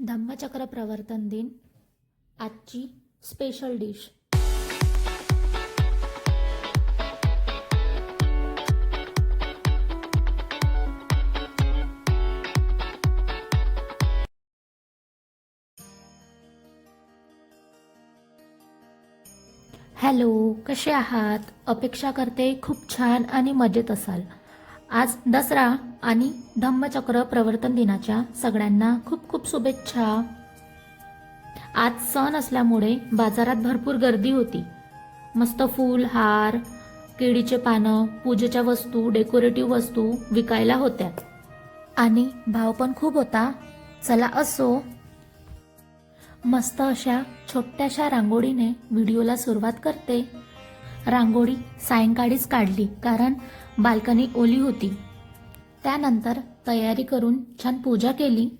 धम्मचक्र प्रवर्तन दिन आजची special dish hello कसे आहात? अपेक्षा करते खूप छान आणि मजेत असाल. आज दसरा आणि धम्मचक्र प्रवर्तन दिनाच्या सगळ्यांना खूप खूप शुभेच्छा. आज सण असल्यामुळे बाजारात भरपूर गर्दी होती. मस्त फूल हार केळीचे पानं पूजेच्या वस्तू डेकोरेटिव्ह वस्तू विकायला होत्या. आणि भाव पण खूप होता. चला असो. मस्त अशा छोट्याशा रांगोळीने व्हिडिओला सुरुवात करते. रांगोळी सायंकाळीच काढली कारण बाल्कनी ओली होती. त्यानंतर तयारी करून छान पूजा केली.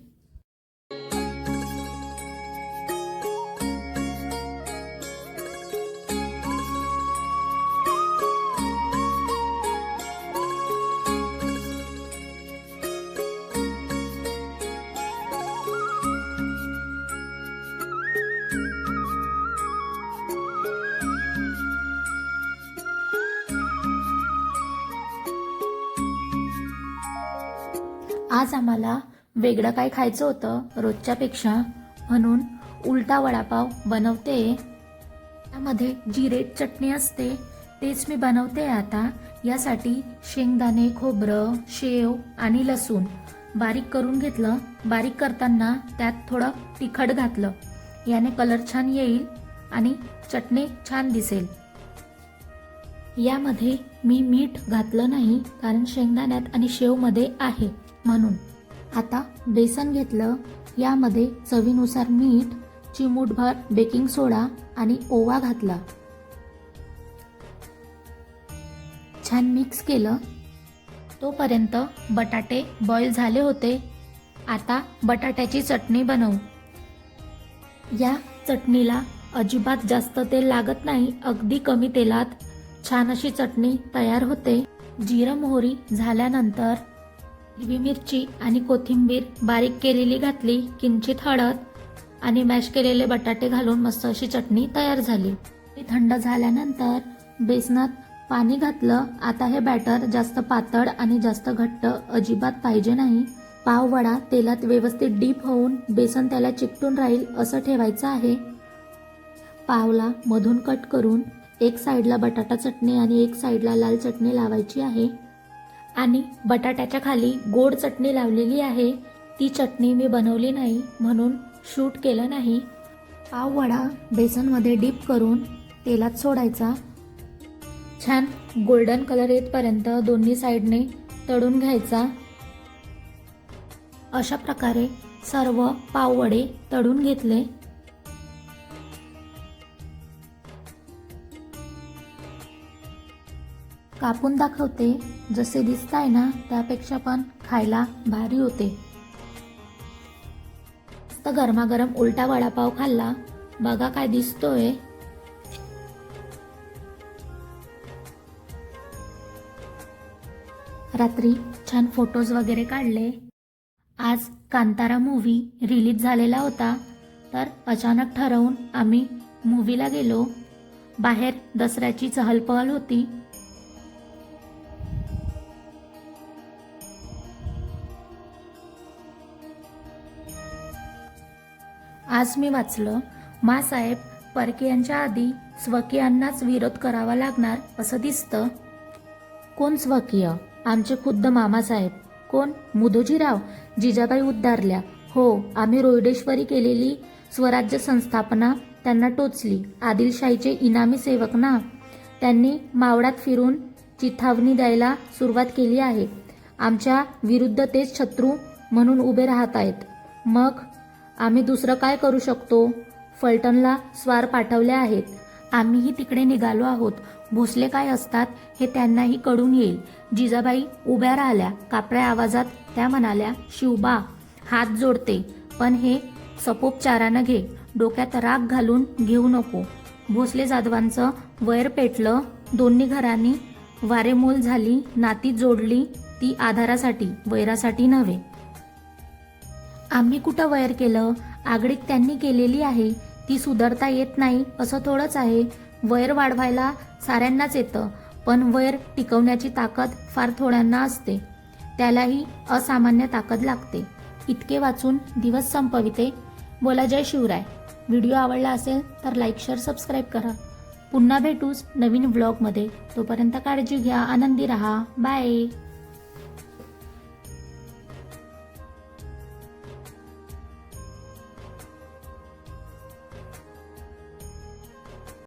आज आम्हाला वेगळं काय खायचं होतं रोजच्यापेक्षा? म्हणून उलटा वडापाव बनवते. त्यामध्ये जिरे चटणी असते तेच मी बनवते आता. यासाठी शेंगदाणे खोबरं शेव आणि लसूण बारीक करून घेतलं. बारीक करताना त्यात थोडं तिखट घातलं. याने कलर छान येईल आणि चटणी छान दिसेल. यामध्ये मी मीठ घातलं नाही कारण शेंगदाण्यात आणि शेवमध्ये आहे. म्हणून. आता बेसन घेतलं यामध्ये चवीनुसार मीठ चिमूटभर बेकिंग सोडा आणि ओवा घातला. छान मिक्स केलं. तोपर्यंत बटाटे बॉईल झाले होते. आता बटाट्याची चटणी बनवू. या चटणीला अजिबात जास्त तेल लागत नाही अगदी कमी तेलात. छान अशी चटणी तयार होते. जिरं मोहरी झाल्यानंतर हिरवी मिरची आणि कोथिंबीर बारीक केलेली घातली किंचित हळद आणि मॅश केलेले बटाटे घालून मस्त अशी चटणी तयार झाली. ती थंड झाल्यानंतर बेसनात पाणी घातलं. आता हे बॅटर जास्त पातळ आणि जास्त घट्ट अजिबात पाहिजे नाही. पाव वडा तेलात व्यवस्थित डीप होऊन बेसन त्याला चिकटून राहील असं ठेवायचं आहे. पावला मधून कट करून एक साईडला बटाटा चटणी आणि एक साईडला लाल चटणी लावायची आहे. आणि बटाट्याच्या खाली गोड चटणी लावलेली आहे. ती चटणी मी बनवली नाही म्हणून शूट केलं नाही. पाववडा बेसनमध्ये डीप करून तेलात सोडायचा. छान गोल्डन कलर येतपर्यंत दोन्ही साईडने तळून घ्यायचा. अशा प्रकारे सर्व पाववडे तळून घेतले. कापून दाखवते. जसे दिसत आहे ना त्यापेक्षा पण खायला भारी होते. मस्त गरमागरम उलटा वडापाव खाल्ला. बघा काय दिसतोय. रात्री छान फोटोज वगैरे काढले. आज कांतारा मूव्ही रिलीज झालेला होता. तर अचानक ठरवून आम्ही मूव्हीला गेलो. बाहेर दसऱ्याची चहलपहल होती. आज मी वाचलं मासाहेब परकीयांच्या आधी स्वकीयांनाच विरोध करावा लागणार असं दिसतं. कोण स्वकीय? आमचे खुद्द मामासाहेब कोण? मुदोजीराव. जिजाबाई उद्धारल्या. हो आम्ही रोहिडेश्वरी केलेली स्वराज्य संस्थापना त्यांना टोचली. आदिलशाहीचे इनामी सेवक ना. त्यांनी मावळात फिरून चिथावणी द्यायला सुरुवात केली आहे. आमच्या विरुद्ध तेच शत्रू म्हणून उभे राहत आहेत. मग आम्ही दुसरं काय करू शकतो? फलटणला स्वार पाठवले आहेत. आम्हीही तिकडे निघालो आहोत. भोसले काय असतात हे त्यांनाही कळून येईल. जिजाबाई उभ्या राहिल्या. कापड्या आवाजात त्या म्हणाल्या शिवबा हात जोडते. पण हे सपोपचारानं घे. डोक्यात राग घालून घेऊ नको. भोसले जाधवांचं वैर पेटलं. दोन्ही घरांनी वारेमोल झाली. नाती जोडली ती आधारासाठी वैरासाठी नव्हे. आम्ही कुठं वैर केलं? आगळीक त्यांनी केलेली आहे. ती सुधारता येत नाही असं थोडंच आहे. वैर वाढवायला साऱ्यांनाच येतं पण वैर टिकवण्याची ताकद फार थोड्यांना असते. त्यालाही असामान्य ताकद लागते. इतके वाचून दिवस संपविते. बोला जय शिवराय. व्हिडिओ आवडला असेल तर लाईक शेअर सबस्क्राईब करा. पुन्हा भेटूच नवीन व्लॉगमध्ये तोपर्यंत काळजी घ्या आनंदी राहा. बाय.